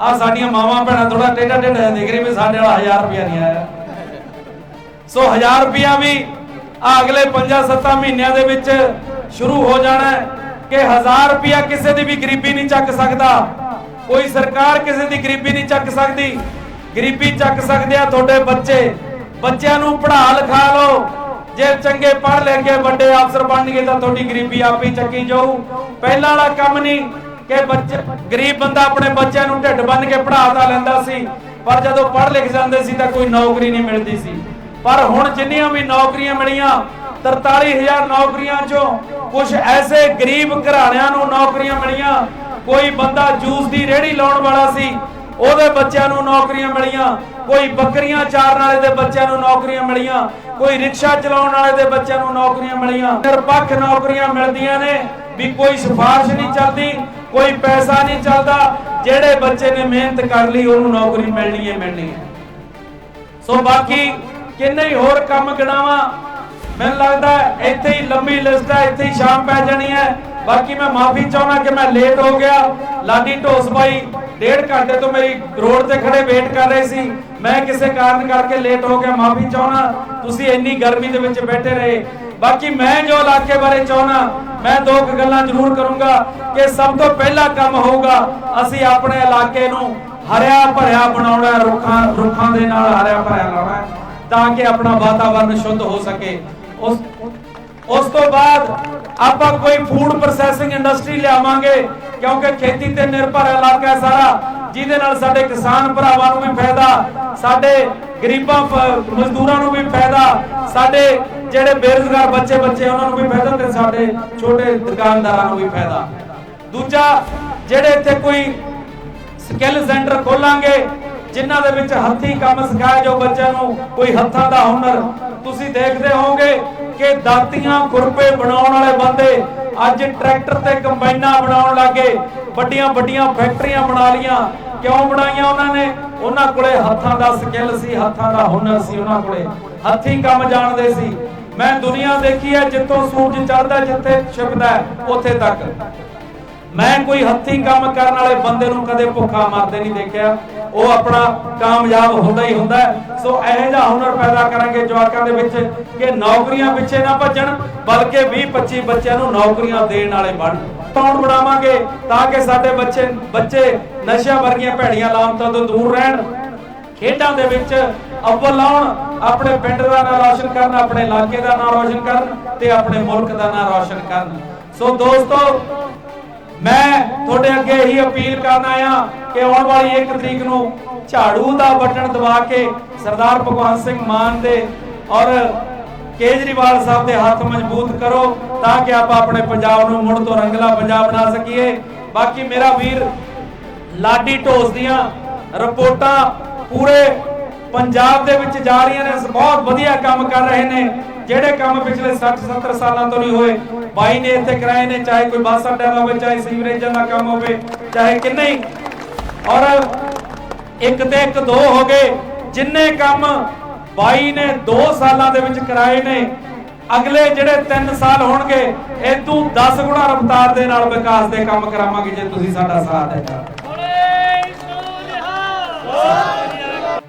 ਆ ਸਾਡੀਆਂ ਮਾਵਾਂ ਭੈਣਾਂ ਥੋੜਾ ਟੇਢਾ ਟੇਢਾ ਦੇਖ ਰਹੀ ਵੀ ਸਾਡੇ ਵਾਲਾ 1000 ਰੁਪਿਆ ਨਹੀਂ ਆਇਆ। ਸੋ 1000 ਰੁਪਿਆ ਵੀ ਆ ਅਗਲੇ 5-7 ਮਹੀਨਿਆਂ ਦੇ ਵਿੱਚ ਸ਼ੁਰੂ ਹੋ ਜਾਣਾ ਕਿ 1000 ਰੁਪਿਆ ਕਿਸੇ ਦੀ ਵੀ ਗਰੀਬੀ ਨਹੀਂ ਚੱਕ ਸਕਦਾ। ਕੋਈ ਸਰਕਾਰ ਕਿਸੇ ਦੀ ਗਰੀਬੀ ਨਹੀਂ ਚੱਕ ਸਕਦੀ। ਗਰੀਬੀ ਚੱਕ ਸਕਦੇ ਆ ਤੁਹਾਡੇ ਬੱਚੇ। ਬੱਚਿਆਂ ਨੂੰ ਪੜ੍ਹਾ ਲਿਖਾ ਲਓ। ਜੇ ਚੰਗੇ ਪੜ੍ਹ ਲੈ ਵੱਡੇ ਅਫਸਰ ਬਣਨਗੇ ਤਾਂ ਤੁਹਾਡੀ ਗਰੀਬੀ ਆਪੇ ਹੀ ਚੱਕੀ ਜਾਊ। ਪਹਿਲਾਂ ਵਾਲਾ ਕੰਮ ਨਹੀਂ। ਕਿ ਬੱਚੇ ਗਰੀਬ ਬੰਦਾ ਆਪਣੇ ਬੱਚਿਆਂ ਨੂੰ ਢਿੱਡ ਬੰਨ ਕੇ ਪੜ੍ਹਾਤਾ ਲੈਂਦਾ ਸੀ, ਪਰ ਜਦੋਂ ਪੜ੍ਹ ਲਿਖ ਜਾਂਦੇ ਸੀ ਤਾਂ ਕੋਈ ਨੌਕਰੀ ਨਹੀਂ ਮਿਲਦੀ ਸੀ। ਪਰ ਹੁਣ ਜਿੰਨੀਆਂ ਵੀ ਨੌਕਰੀਆਂ ਮਿਲੀਆਂ 43000 ਨੌਕਰੀਆਂ ਚੋਂ ਕੁਝ ਐਸੇ ਗਰੀਬ ਘਰਾਣਿਆਂ ਨੂੰ ਨੌਕਰੀਆਂ ਮਿਲੀਆਂ, ਕੋਈ ਬੰਦਾ ਜੂਸ ਦੀ ਰੇਹੜੀ ਲਾਉਣ ਵਾਲਾ ਸੀ, ਉਹਦੇ ਬੱਚਿਆਂ ਨੂੰ ਨੌਕਰੀਆਂ ਮਿਲੀਆਂ, ਕੋਈ ਬੱਕਰੀਆਂ ਚਾਰਨ ਵਾਲੇ ਦੇ ਬੱਚਿਆਂ ਨੂੰ ਨੌਕਰੀਆਂ ਮਿਲੀਆਂ, ਕੋਈ ਰਿਕਸ਼ਾ ਚਲਾਉਣ ਵਾਲੇ ਦੇ ਬੱਚਿਆਂ ਨੂੰ ਨੌਕਰੀਆਂ ਮਿਲੀਆਂ। ਨਿਰਪੱਖ ਨੌਕਰੀਆਂ ਮਿਲਦੀਆਂ ਨੇ, ਵੀ ਕੋਈ ਸਿਫਾਰਿਸ਼ ਨਹੀਂ ਚੱਲਦੀ ਕੋਈ ਪੈਸਾ ਨਹੀਂ ਚੱਲਦਾ। ਜਿਹੜੇ ਬੱਚੇ ਨੇ ਮਿਹਨਤ ਕਰ ਲਈ, ਉਹਨੂੰ ਨੌਕਰੀ ਮਿਲਣੀ ਹੈ ਮਿਲਣੀ ਹੈ। ਸੋ ਬਾਕੀ ਕਿੰਨੇ ਹੀ ਹੋਰ ਕੰਮ ਗਿਣਾਵਾਂ, ਮੈਨੂੰ ਲੱਗਦਾ ਇੱਥੇ ਹੀ ਲੰਬੀ ਲਿਸਟ ਹੈ, ਇੱਥੇ ਹੀ ਸ਼ਾਮ ਪੈ ਜਾਣੀ ਹੈ। ਬਾਕੀ ਮੈਂ ਮਾਫੀ ਚਾਹੁੰਦਾ ਕਿ ਮੈਂ ਲੇਟ ਹੋ ਗਿਆ। ਲਾਡੀ ਢੋਸ ਬਾਈ, ਡੇਢ ਘੰਟੇ ਤੋਂ ਮੇਰੀ ਰੋਡ ਤੇ ਖੜੇ ਵੇਟ ਕਰ ਰਹੇ ਸੀ। ਮੈਂ ਕਿਸੇ ਕਾਰਨ ਕਰਕੇ ਲੇਟ ਹੋ ਗਿਆ, ਮਾਫੀ ਚਾਹੁੰਦਾ। ਤੁਸੀਂ ਇੰਨੀ ਗਰਮੀ ਦੇ ਵਿੱਚ ਬੈਠੇ ਰਹੇ। ਬਾਕੀ ਮੈਂ ਜੋ ਇਲਾਕੇ ਬਾਰੇ ਚਾਹੁੰਦਾ, ਮੈਂ ਦੋ ਕੁ ਗੱਲਾਂ ਜ਼ਰੂਰ ਕਰੂੰਗਾ ਕਿ ਸਭ ਤੋਂ ਪਹਿਲਾ ਕੰਮ ਹੋਊਗਾ, ਅਸੀਂ ਆਪਣੇ ਇਲਾਕੇ ਨੂੰ ਹਰਿਆ ਭਰਿਆ ਬਣਾਉਣਾ, ਰੁੱਖਾਂ ਰੁੱਖਾਂ ਦੇ ਨਾਲ ਹਰਿਆ ਭਰਿਆ ਲਾਉਣਾ, ਤਾਂ ਕਿ ਆਪਣਾ ਵਾਤਾਵਰਨ ਸ਼ੁੱਧ ਹੋ ਸਕੇ। ਉਸ ਉਸ ਤੋਂ ਬਾਅਦ ਆਪਾਂ ਕੋਈ ਫੂਡ ਪ੍ਰੋਸੈਸਿੰਗ ਇੰਡਸਟਰੀ ਲਿਆਵਾਂਗੇ, ਕਿਉਂਕਿ ਖੇਤੀ ਤੇ ਨਿਰਭਰ ਇਲਾਕਾ ਹੈ ਸਾਰਾ, ਜਿਹਦੇ ਨਾਲ ਸਾਡੇ ਕਿਸਾਨ ਭਰਾਵਾਂ ਨੂੰ ਵੀ ਫਾਇਦਾ, ਸਾਡੇ ਗਰੀਬਾਂ ਮਜ਼ਦੂਰਾਂ ਨੂੰ ਵੀ ਫਾਇਦਾ, ਸਾਡੇ ਜਿਹੜੇ ਬੇਰੁਜ਼ਗਾਰ ਬੱਚੇ ਬੱਚੇ ਉਹਨਾਂ ਨੂੰ ਵੀ ਫਾਇਦਾ ਤੇ ਸਾਡੇ ਛੋਟੇ ਦੁਕਾਨਦਾਰਾਂ ਨੂੰ ਵੀ ਫਾਇਦਾ। ਦੂਜਾ, ਜਿਹੜੇ ਇੱਥੇ ਕੋਈ ਸਕਿੱਲ ਸੈਂਟਰ ਖੋਲਾਂਗੇ, ਜਿਨ੍ਹਾਂ ਦੇ ਵਿੱਚ ਹੱਥੀਂ ਕੰਮ ਸਿਖਾਇਆ ਜੋ ਬੱਚਿਆਂ ਨੂੰ, ਕੋਈ ਹੱਥਾਂ ਦਾ ਹੁਨਰ, ਤੁਸੀਂ ਦੇਖਦੇ ਹੋਵੋਗੇ ਕਿ ਦਾਤੀਆਂ ਖੁਰਪੇ ਬਣਾਉਣ ਵਾਲੇ ਬੰਦੇ ਅੱਜ ਟਰੈਕਟਰ ਤੇ ਕੰਬਾਈਨਾਂ ਬਣਾਉਣ ਲੱਗੇ, ਵੱਡੀਆਂ ਵੱਡੀਆਂ ਫੈਕਟਰੀਆਂ ਬਣਾ ਲੀਆਂ ਕਿਉਂ ਬਣਾਈਆਂ ਉਹਨਾਂ ਨੇ? ਉਹਨਾਂ ਕੋਲੇ ਹੱਥਾਂ ਦਾ ਸਕਿੱਲ ਸੀ, ਹੱਥਾਂ ਦਾ ਹੁਨਰ ਸੀ ਉਹਨਾਂ ਕੋਲੇ। ਹੱਥੀਂ ਕੰਮ ਜਾਣਦੇ ਸੀ। ਮੈਂ ਦੁਨੀਆ ਦੇਖੀ ਹੈ, ਜਿੱਥੋਂ ਸੂਰਜ ਚੜ੍ਹਦਾ ਜਿੱਥੇ ਛਿਪਦਾ ਉੱਥੇ ਤੱਕ। ਮੈਂ ਕੋਈ ਹੱਥੀਂ ਕੰਮ ਕਰਨ ਵਾਲੇ ਬੰਦੇ ਨੂੰ ਕਦੇ ਭੁੱਖਾ ਮਰਦੇ ਨਹੀਂ ਦੇਖਿਆ। ਉਹ ਆਪਣਾ ਕਾਮਯਾਬ ਹੁੰਦਾ ਹੀ ਹੁੰਦਾ ਸੋ ਇਹੋ ਜਿਹਾ ਹੁਨਰ ਪੈਦਾ ਕਰਾਂਗੇ ਜਵਾਕਾਂ ਦੇ ਵਿੱਚ ਕਿ ਨੌਕਰੀਆਂ ਪਿੱਛੇ ਨਾ ਭੱਜਣ, ਬਲਕਿ 20 25 ਬੱਚਿਆਂ ਨੂੰ ਨੌਕਰੀਆਂ ਦੇਣ ਵਾਲੇ ਬਣ। ਤੌਣ ਬਣਾਵਾਂਗੇ ਤਾਂ ਕਿ ਸਾਡੇ ਬੱਚੇ ਬੱਚੇ ਨਸ਼ਿਆਂ ਵਰਗੀਆਂ ਭੈੜੀਆਂ ਲਾਮਤਾਂ ਤੋਂ ਦੂਰ ਰਹਿਣ। ਖੇਡਾਂ ਦੇ ਵਿੱਚ ਅਵਲ ਆਉਣ। ਆਪਣੇ ਪਿੰਡ ਦਾ ਨਾਮ ਰੌਸ਼ਨ ਕਰਨ, ਆਪਣੇ ਇਲਾਕੇ ਦਾ ਨਾਮ ਰੌਸ਼ਨ ਕਰਨ ਤੇ ਆਪਣੇ ਮੁਲਕ ਦਾ ਨਾਮ ਰੌਸ਼ਨ ਕਰਨ। ਸੋ ਦੋਸਤੋ, ਮੈਂ ਤੁਹਾਡੇ ਅੱਗੇ ਇਹੀ ਅਪੀਲ ਕਰਨ ਆਇਆ ਕਿ ਆਉਣ ਵਾਲੀ 1 ਤਰੀਕ ਨੂੰ ਝਾੜੂ ਦਾ ਬਟਨ ਦਬਾ ਕੇ ਸਰਦਾਰ ਭਗਵੰਤ ਸਿੰਘ ਮਾਨ ਦੇ ਔਰ ਕੇਜਰੀਵਾਲ ਸਾਹਿਬ ਦੇ ਹੱਥ ਮਜ਼ਬੂਤ ਕਰੋ ਤਾਂ ਕਿ ਆਪਾਂ ਆਪਣੇ ਪੰਜਾਬ ਨੂੰ ਮੁੜ ਤੋਂ ਰੰਗਲਾ ਪੰਜਾਬ ਬਣਾ ਸਕੀਏ। ਬਾਕੀ ਮੇਰਾ ਵੀਰ ਲਾਡੀ ਢੋਸ ਦੀਆਂ ਰਿਪੋਰਟਾਂ ਪੂਰੇ ਪੰਜਾਬ ਦੇ ਵਿੱਚ ਜਾ ਰਹੀਆਂ ਨੇ, ਬਹੁਤ ਵਧੀਆ ਕੰਮ ਕਰ ਰਹੇ ਨੇ। ਜਿਹੜੇ ਕੰਮ ਪਿਛਲੇ 60 70 ਸਾਲਾਂ ਤੋਂ ਨਹੀਂ ਹੋਏ, ਬਾਈ ਨੇ ਇੱਥੇ ਕਰਾਏ ਨੇ, ਚਾਹੇ ਕੋਈ ਬੱਸ ਅੱਡਾ ਦਾ ਹੋਵੇ, ਚਾਹੇ ਸੀਵਰੇਜਾਂ ਦਾ ਕੰਮ ਹੋਵੇ, ਚਾਹੇ ਕਿੰਨੇ ਹੀ। ਔਰ ਇੱਕ ਤੇ ਇੱਕ ਦੋ ਹੋ ਗਏ, ਜਿੰਨੇ ਕੰਮ ਬਾਈ ਨੇ 2 ਸਾਲਾਂ ਦੇ ਵਿੱਚ ਕਰਾਏ ਨੇ, ਅਗਲੇ ਜਿਹੜੇ 3 ਸਾਲ ਹੋਣਗੇ, ਇਹ ਤੋਂ 10 ਗੁਣਾ ਰਫ਼ਤਾਰ ਦੇ ਨਾਲ ਵਿਕਾਸ ਦੇ ਕੰਮ ਕਰਾਵਾਂਗੇ ਜੇ ਤੁਸੀਂ ਸਾਡਾ ਸਾਥ ਦੇਣਾ ਬੋਲੇ ਸੋ